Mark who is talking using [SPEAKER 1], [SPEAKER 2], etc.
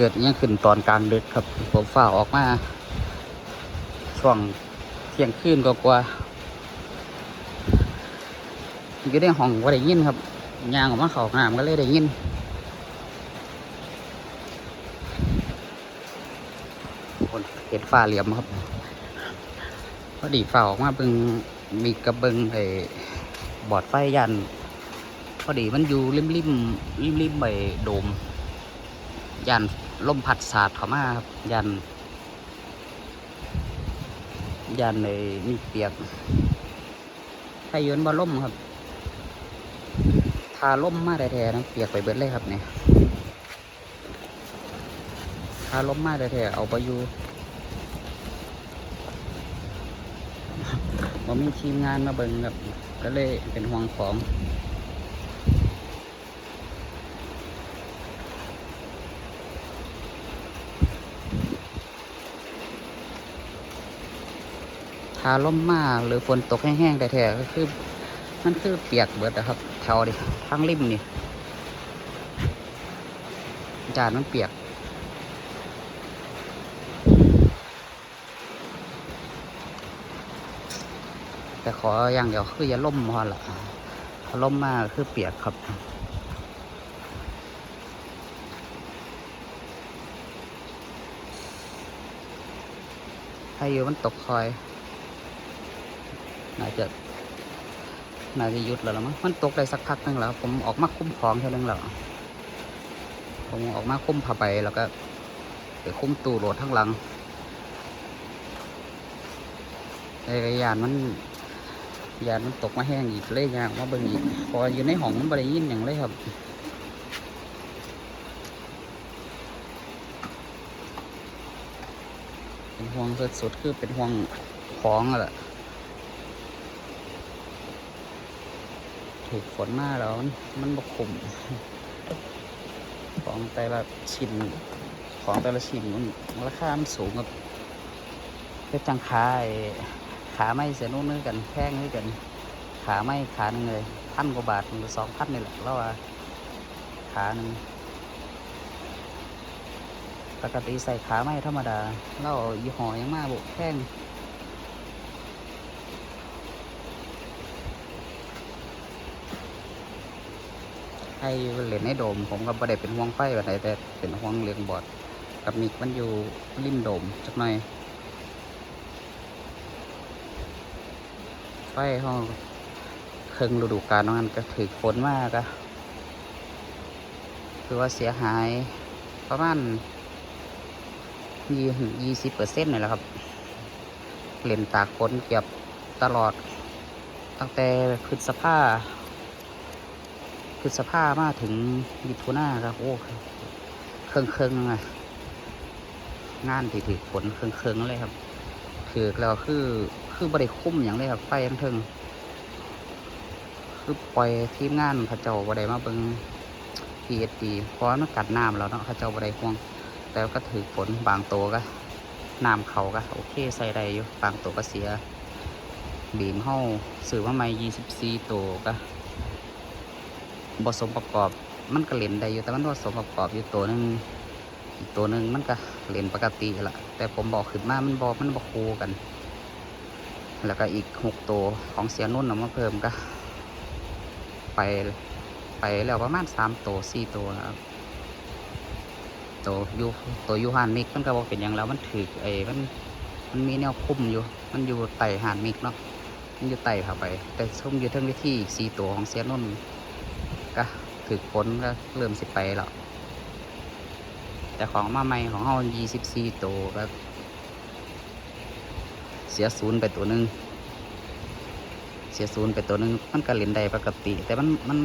[SPEAKER 1] เกิดยังขึ้นตอนกลางดึกครับ ผมฝ่าออกมา ช่วงเที่ยงคืนก็กว่าๆอยู่ในห้องว่าได้ยินครับยางออกมาเขาห้องน้ำก็เลยได้ยินคนเห็นฟ้าเหลี่ยมครับพอดีฝ่าออกมาเบิงมีกระเบิงไอ้บอดไฟยัน พอดีมันอยู่ริมริมริมริมๆใบโดมยัน ลมพัดสาดเข้ามาครับยัน ยันในมีเปียกถ้ายืนบ่ล่มครับทาล่มมาแท้ๆนะเปียกไปเบิดเลยครับเนี่ยทาล่มมาแท้ๆเอาไปอยู่ว่ามีทีมงานมาเบิ่งครับก็เลยเป็นห่วงของ ทาล่มมาหรือฝนตกแห้งๆแต่แท้ก็คือ มันคือเปียกเบิดนะครับแถวดิทั้งริมนี่จานมันเปียก แต่ขออย่างเดียวคืออย่าล่มพอละถ้าล่มมากคือเปียกครับให้อยู่มันตกคอย น่าจะน่าจะยุดแล้วละมั้งมันตกได้สักพักนึงแล้ว ผมออกมาคุ้มของแค่นึงแล้วผมออกมาคุ้มผ้าใบแล้วก็ไปคุ้มตู้โหลดทั้างหลังไอ้ยานมันยานมันตกมาแห้งอีกเลยยางมาเบิ่งอีกพออยู่ในห้องมันบริยินอย่างเลยครับเป็นห่วงสุดๆคือเป็นห่วงของอะแหละ ถูกฝนมาแล้ว มันมันบกคุมของแต่ละชิ้นของแต่ละชิ้นมันราคามันสูงกับเพชรจังคาขาไม่เสียนุ่นนึงกันแพงนึงกัน ขาไม่ขาหนึ่งเลยพันกว่าบาทหรือสองพันนี่แหละแล้วว่าขาหนึ่งปกติใส่ขาไม่ธรรมดาแล้วยี่ห้อยังมากบุแพง ให้เล่นในโดม ผมก็บ่ได้เป็นห่วงไฟแบบไหนแต่เป็นห่วงเลี้ยงบอดกับมิกมันอยู่ริมโดมจักหน่อยไฟห้องเครื่องฤดูกาลนั้นก็ถือฝนมากก็คือว่าเสียหายประมาณยี่ยี่สิบเปอร์เซ็นต์นี่แหละครับเล่นตากฝนเก็บตลอดตั้งแต่พฤษภา พฤษภามาถึงมิถุนาครับ โอ้เครื่องเครื่องๆอะงานที่ถือฝนเครื่องเครื่องเลยครับถือแล้วคือคือบริคุ้มอย่างเลยครับไฟทั้งเทิงคือปล่อยทีมงานเขาเจ้าบริมาเบิงพีเอดีเพราะมันกัดน้ำแล้วเนาะเขาเจ้าบริห่วงแต่ก็ถือฝนบางตัวก็น้ำเขาก็โอเคใส่ได้อยู่บางตัวก็เสียบีมเฮาสื่อว่าไม่ยี่สิบสี่ตัวก็ บสมประกอบ มันก็เล่นได้อยู่แต่มันผสมประกอบอยู่ตัวหนึงอีกตัวหนึ่งมันก็เล่นปกติละแต่ผมบอกขึ้นมามันบอกมันบอกคูกัน แล้วก็อีกหกตัวของเสียนุ่นเอามาเพิ่มก็ ไปไปแล้วประมาณสามตัวสี่ตัวนะครับตัวยูตัวยูฮานมิกมันก็บอกเป็นอย่างแล้วมันถือไอ้มันมันมีแนวคุมอยู่ มันอยู่ไต่ฮานมิกเนาะมันอยู่ไต่เข้าไป แต่ช่งอยู่ทั้งวิธีสี่ตัวของเสียนุ่น ก็ถือผลก็เริ่มสิไปแล้วแต่ของมาใหม่ของเฮายี่สิบสี่ตัวก็เสียศูนย์ไปตัวหนึ่งเสียศูนย์ไปตัวหนึ่งมันก็เล่นได้ปกติ แต่มันมัน